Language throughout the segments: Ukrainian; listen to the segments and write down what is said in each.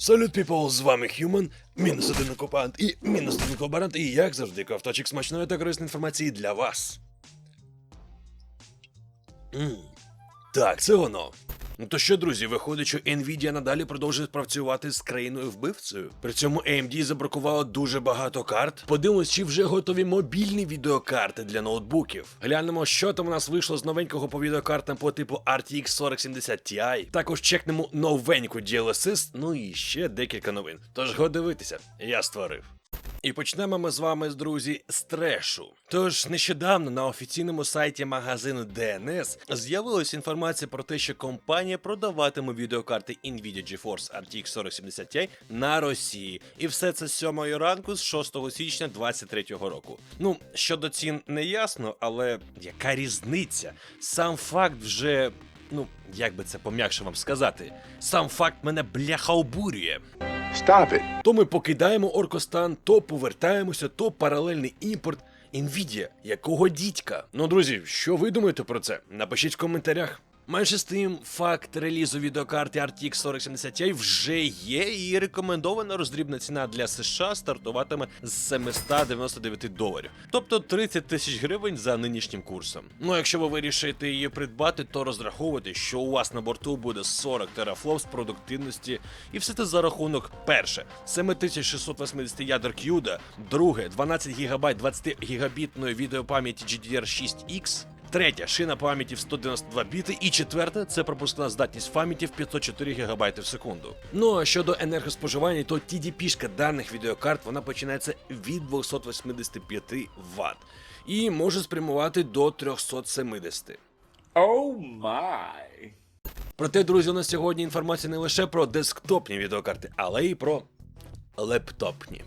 Салют, піпл, з вами Human, мінус один окупант і мінус один колаборант, і як завжди, ковточок смачної та корисної інформації для вас. М, Так, це воно. Ну то що, друзі, виходить, що Nvidia надалі продовжує працювати з країною вбивцею. При цьому AMD забракувало дуже багато карт. Подивимось, чи вже готові мобільні відеокарти для ноутбуків. Глянемо, що там у нас вийшло з новенького по відеокартам по типу RTX 4070 Ti. Також чекнемо новеньку DLSS, ну і ще декілька новин. Тож го дивитися, я створив. І почнемо ми з вами, друзі, з трешу. Тож нещодавно на офіційному сайті магазину DNS з'явилася інформація про те, що компанія продаватиме відеокарти Nvidia GeForce RTX 4070 Ti на Росії. І все це з 7 ранку з 6 січня 2023 року. Ну, щодо цін не ясно, але яка різниця? Сам факт вже. Ну, як би це пом'якше вам сказати, сам факт мене бляха обурює. Stop it. То ми покидаємо Оркостан, то повертаємося, то паралельний імпорт. Nvidia, якого дідька? Ну, друзі, що ви думаєте про це? Напишіть в коментарях. Менше з тим, факт релізу відеокарти RTX 4070 Ti вже є, і рекомендована роздрібна ціна для США стартуватиме з 799 доларів, тобто 30 тисяч гривень за нинішнім курсом. Ну, якщо ви вирішите її придбати, то розраховуйте, що у вас на борту буде 40 терафлопс продуктивності, і все це за рахунок перше 7680 ядер CUDA, друге 12 ГБ 20 гігабітної відеопам'яті GDDR6X. Третя шина пам'яті в 192 біти, і четверта це пропускна здатність пам'яті в 504 ГБ в секунду. Ну а щодо енергоспоживання, то TDP-шка даних відеокарт вона починається від 285 Вт і може спрямувати до 370. Oh my. Проте, друзі, у нас сьогодні інформація не лише про десктопні відеокарти, але й про лептопні.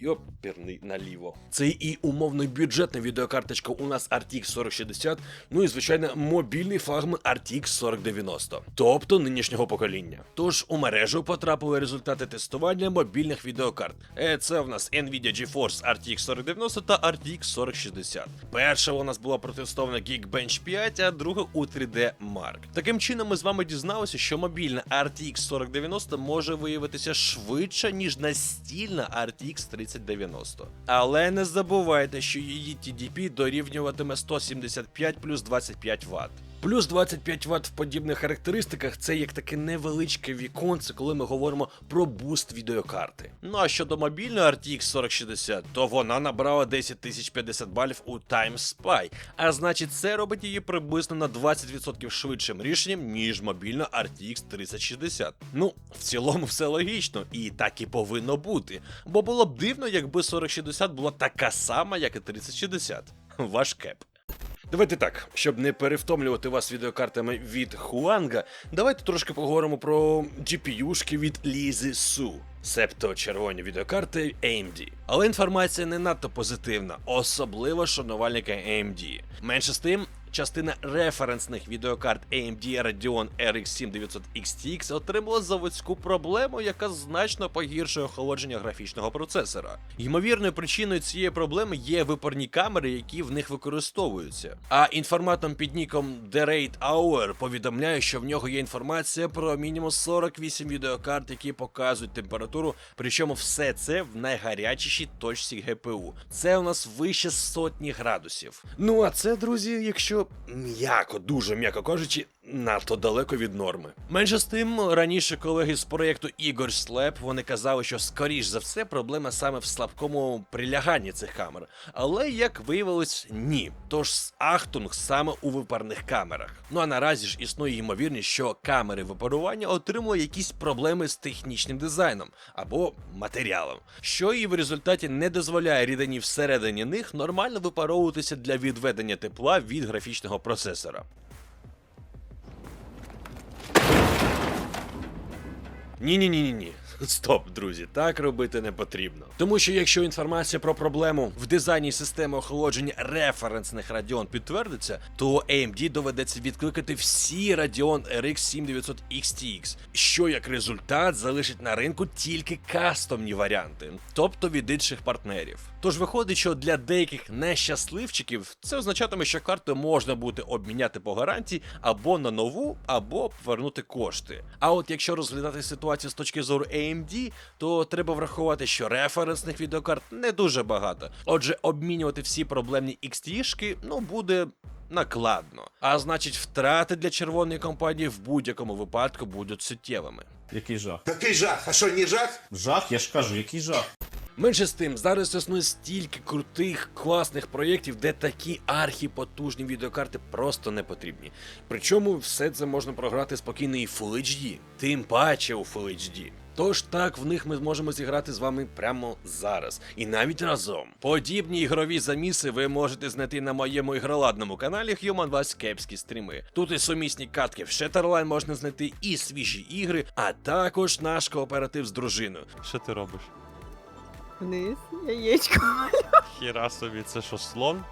Йоперний наліво. Це і умовно бюджетна відеокарточка у нас RTX 4060, ну і звичайно мобільний флагман RTX 4090, тобто нинішнього покоління. Тож у мережу потрапили результати тестування мобільних відеокарт. Е, Це в нас Nvidia GeForce RTX 4090 та RTX 4060. Перша у нас була протестована Geekbench 5, а друга у 3D Mark. Таким чином, ми з вами дізналися, що мобільна RTX 4090 може виявитися швидше, ніж настільна RTX 3090. Але не забувайте, що її TDP дорівнюватиме 175 плюс 25 Вт. Плюс 25 Вт в подібних характеристиках це як таке невеличке віконце, коли ми говоримо про буст відеокарти. Ну а щодо мобільної RTX 4060, то вона набрала 10 050 балів у Time Spy, а значить це робить її приблизно на 20% швидшим рішенням, ніж мобільна RTX 3060. Ну, в цілому все логічно, і так і повинно бути. Бо було б дивно, якби 4060 була така сама, як і 3060. Ваш кеп. Давайте так, щоб не перевтомлювати вас відеокартами від Хуанга, давайте трошки поговоримо про GPU-шки від Лізи Су, себто червоні відеокарти AMD. Але інформація не надто позитивна, особливо шанувальника AMD. Менше з тим. Частина референсних відеокарт AMD Radeon RX 7900 XTX отримала заводську проблему, яка значно погіршує охолодження графічного процесора. Ймовірною причиною цієї проблеми є випарні камери, які в них використовуються. А інформатом під ніком The Raid Hour повідомляє, що в нього є інформація про мінімум 48 відеокарт, які показують температуру, причому все це в найгарячішій точці GPU. Це у нас вище сотні градусів. Ну а це, друзі, якщо м'яко, дуже м'яко кажучи, надто далеко від норми. Менше з тим, раніше колеги з проєкту Ігор Слеп вони казали, що скоріш за все проблема саме в слабкому приляганні цих камер. Але як виявилось, ні. Тож Ахтунг саме у випарних камерах. Ну а наразі ж існує ймовірність, що камери випарування отримали якісь проблеми з технічним дизайном або матеріалом, що і в результаті не дозволяє рідині всередині них нормально випаровуватися для відведення тепла від графічного процесора. Ні, ні, ні, ні, ні. Стоп, друзі, так робити не потрібно. Тому що якщо інформація про проблему в дизайні системи охолодження референсних Radeon підтвердиться, то AMD доведеться відкликати всі Radeon RX 7900 XTX, що як результат залишить на ринку тільки кастомні варіанти, тобто від інших партнерів. Тож виходить, що для деяких нещасливчиків це означатиме, що карти можна буде обміняти по гарантії або на нову, або повернути кошти. А от якщо розглядати ситуацію з точки зору AMD, то треба врахувати, що референсних відеокарт не дуже багато. Отже, обмінювати всі проблемні XT-шки, ну буде. Накладно, а значить, втрати для червоної компанії в будь-якому випадку будуть суттєвими. Який жах? Який жах? А що, не жах? Жах, я ж кажу, який жах. Менше з тим, зараз існує стільки крутих, класних проєктів, де такі архіпотужні відеокарти просто не потрібні. Причому все це можна програти спокійно і Full HD, тим паче у Full HD. Тож так в них ми зможемо зіграти з вами прямо зараз, і навіть разом. Подібні ігрові заміси ви можете знайти на моєму ігроладному каналі Human Вас Кепські стріми. Тут і сумісні катки в Shatterline можна знайти і свіжі ігри, а також наш кооператив з дружиною. Що ти робиш? Вниз, яєчко. Хіра собі, це що, слон?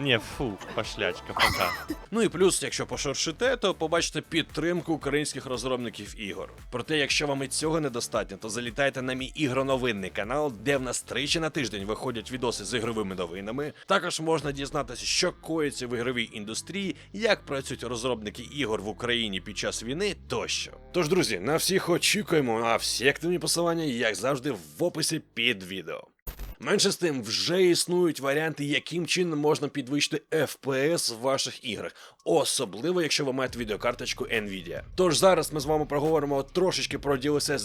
Ні, фу, пошлячка, пока. Ну і плюс, якщо пошуршите, то побачите підтримку українських розробників ігор. Проте, якщо вам і цього недостатньо, то залітайте на мій ігроновинний канал, де в нас тричі на тиждень виходять відоси з ігровими новинами. Також можна дізнатися, що коїться в ігровій індустрії, як працюють розробники ігор в Україні під час війни тощо. Тож, друзі, на всіх очікуємо, а всі активні посилання, як завжди, в описі під відео. Менше з тим, вже існують варіанти, яким чином можна підвищити FPS в ваших іграх, особливо якщо ви маєте відеокарточку Nvidia. Тож зараз ми з вами проговоримо трошечки про DLSS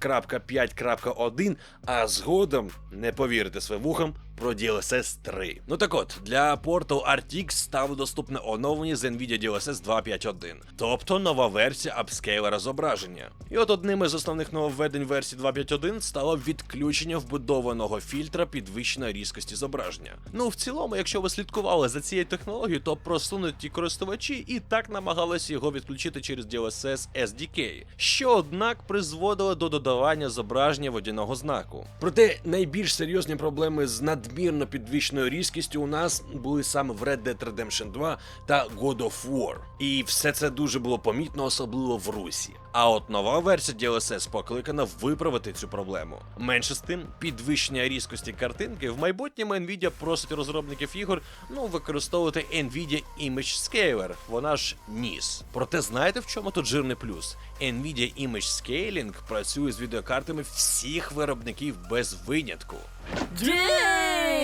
2.5.1, а згодом, не повірите своїм вухам, про DLSS 3. Ну так от, для порту RTX стало доступне оновлення з Nvidia DLSS 2.5.1, тобто нова версія апскейлера зображення. І от одним із основних нововведень версії 2.5.1 стало відключення вбудованого фільтра підвищеної різкості зображення. Ну в цілому, якщо ви слідкували за цією технологією, то просунуті користувачі і так намагалися його відключити через DLSS SDK, що однак призводило до додавання зображення водяного знаку. Проте найбільш серйозні проблеми з надмірно підвищеною різкістю у нас були саме в Red Dead Redemption 2 та God of War. І все це дуже було помітно, особливо в Русі. А от нова версія DLSS покликана виправити цю проблему. Менше з тим, підвищення різкості картинки в майбутньому Nvidia просить розробників ігор ну використовувати Nvidia Image Scaler, вона ж NIS. Проте знаєте в чому тут жирний плюс? Nvidia Image Scaling працює з відеокартами всіх виробників без винятку.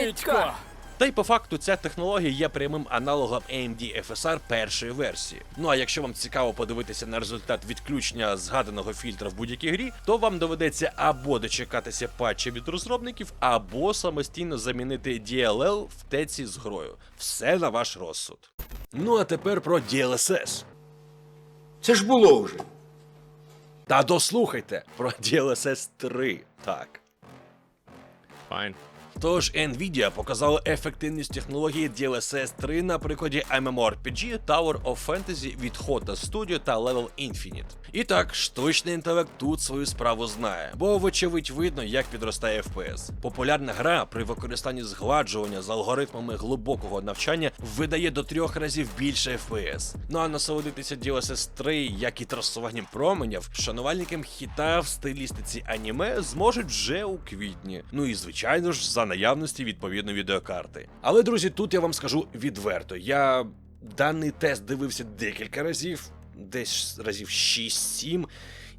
Дідько! Та й по факту ця технологія є прямим аналогом AMD FSR першої версії. Ну а якщо вам цікаво подивитися на результат відключення згаданого фільтра в будь-якій грі, то вам доведеться або дочекатися патчі від розробників, або самостійно замінити DLL в теці з грою. Все на ваш розсуд. Ну а тепер про DLSS. Це ж було вже. Та дослухайте про DLSS 3. Так. Файн. Тож Nvidia показала ефективність технології DLSS 3 на прикладі MMORPG Tower of Fantasy від Hota Studio та Level Infinite. І так, штучний інтелект тут свою справу знає, бо вочевидь видно, як підростає FPS. Популярна гра при використанні згладжування з алгоритмами глибокого навчання видає до трьох разів більше FPS. Ну а насолодитися DLSS 3, як і трасуванням променів, шанувальникам хіта в стилістиці аніме зможуть вже у квітні. Ну і звичайно ж за наявності відповідної відеокарти. Але друзі, тут я вам скажу відверто. Я даний тест дивився декілька разів, десь разів 6-7.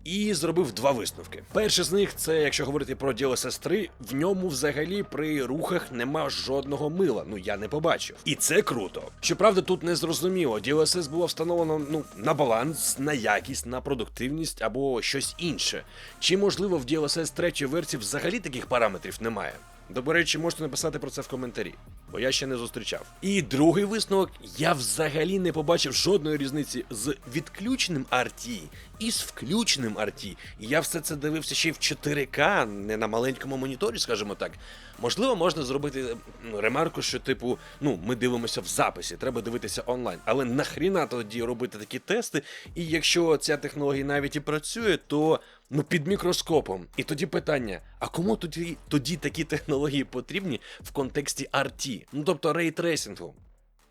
І зробив два висновки. Перший з них це, якщо говорити про DLSS 3, в ньому взагалі при рухах нема жодного мила. Ну я не побачив. І це круто. Щоправда, тут не зрозуміло. DLSS було встановлено ну на баланс, на якість, на продуктивність або щось інше. Чи можливо в DLSS 3 версії взагалі таких параметрів немає? До речі, можете написати про це в коментарі, бо я ще не зустрічав. І другий висновок: я взагалі не побачив жодної різниці з відключеним RT і з включеним RT. Я все це дивився ще й в 4К, не на маленькому моніторі, скажімо так. Можливо, можна зробити ну, ремарку, що типу, ну, ми дивимося в записі, треба дивитися онлайн. Але нахріна тоді робити такі тести, і якщо ця технологія навіть і працює, то ну під мікроскопом. І тоді питання: а кому тоді, тоді такі технології потрібні в контексті RT? Ну тобто рейтрейсингу,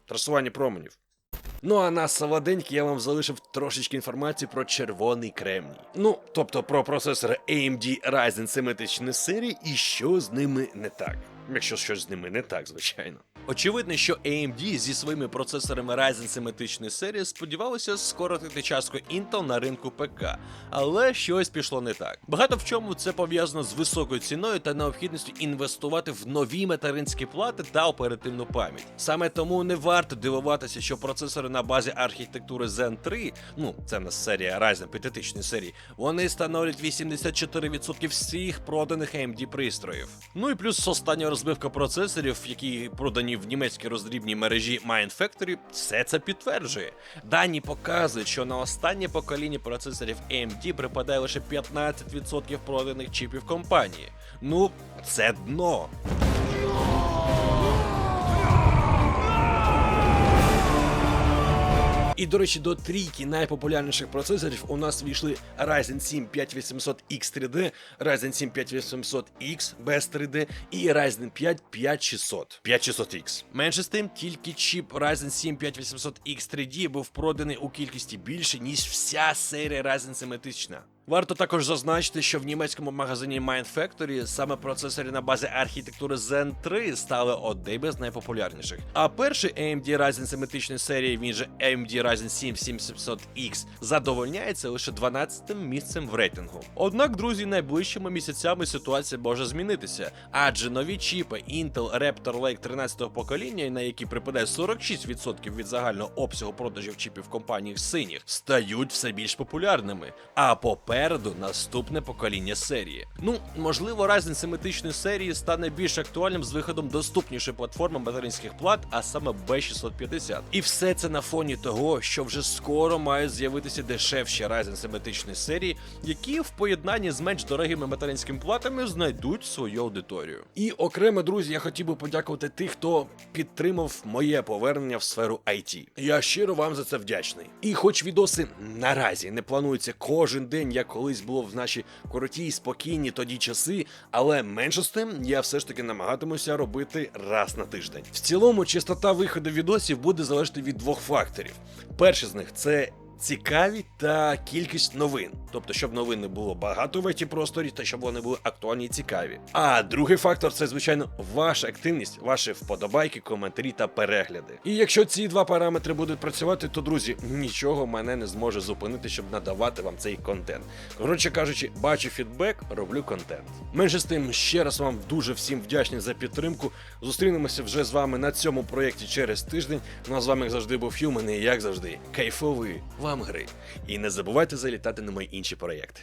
трасування променів. Ну а на солоденьки я вам залишив трошечки інформації про червоний кремній. Ну, тобто про процесори AMD Ryzen 7 серії і що з ними не так. Якщо щось з ними не так, звичайно. Очевидно, що AMD зі своїми процесорами Ryzen 7 серії сподівалися скоротити частку Intel на ринку ПК, але щось пішло не так. Багато в чому це пов'язано з високою ціною та необхідністю інвестувати в нові материнські плати та оперативну пам'ять. Саме тому не варто дивуватися, що процесори на базі архітектури Zen 3, ну це в серія Ryzen 5000 серії, вони становлять 84% всіх проданих AMD пристроїв. Ну і плюс остання розбивка процесорів, які продані в німецькій роздрібній мережі Mind Factory, все це підтверджує. Дані показують, що на останнє покоління процесорів AMD припадає лише 15% проданих чіпів компанії. Ну, це дно. І до речі, до трійки найпопулярніших процесорів у нас війшли Ryzen 7 5800X 3D, Ryzen 7 5800X без 3D і Ryzen 5 5600 5600X. Менше з тим, тільки чіп Ryzen 7 5800X 3D був проданий у кількості більше, ніж вся серія Ryzen 7000. Варто також зазначити, що в німецькому магазині Mind Factory саме процесори на базі архітектури Zen 3 стали одними з найпопулярніших. А перший AMD Ryzen 7000 серії, він же AMD Ryzen 7 7700X, задовольняється лише 12-тим місцем в рейтингу. Однак, друзі, найближчими місяцями ситуація може змінитися, адже нові чіпи Intel Raptor Lake 13-го покоління, на які припадає 46% від загального обсягу продажів чіпів компанії синіх, стають все більш популярними. А попереду наступне покоління серії. Ну, можливо, Ryzen 7000 серії стане більш актуальним з виходом доступнішої платформи материнських плат, а саме B650. І все це на фоні того, що вже скоро мають з'явитися дешевші Ryzen 7000 серії, які в поєднанні з менш дорогими материнськими платами знайдуть свою аудиторію. І окремо, друзі, я хотів би подякувати тих, хто підтримав моє повернення в сферу IT. Я щиро вам за це вдячний. І хоч відоси наразі не плануються кожен день, як колись було в наші короті і спокійні тоді часи, але менше з тим я все ж таки намагатимуся робити раз на тиждень. В цілому, частота виходу відосів буде залежати від двох факторів. Перший з них це цікаві та кількість новин, тобто, щоб новин не було багато в it просторі, та щоб вони були актуальні і цікаві. А другий фактор це звичайно ваша активність, ваші вподобайки, коментарі та перегляди. І якщо ці два параметри будуть працювати, то друзі, нічого мене не зможе зупинити, щоб надавати вам цей контент. Коротше кажучи, бачу фідбек, роблю контент. Менше з тим, ще раз вам дуже всім вдячний за підтримку. Зустрінемося вже з вами на цьому проєкті через тиждень. Ну а з вами як завжди був Human і як завжди, кайфовий вам гри. І не забувайте залітати на мої інші проєкти.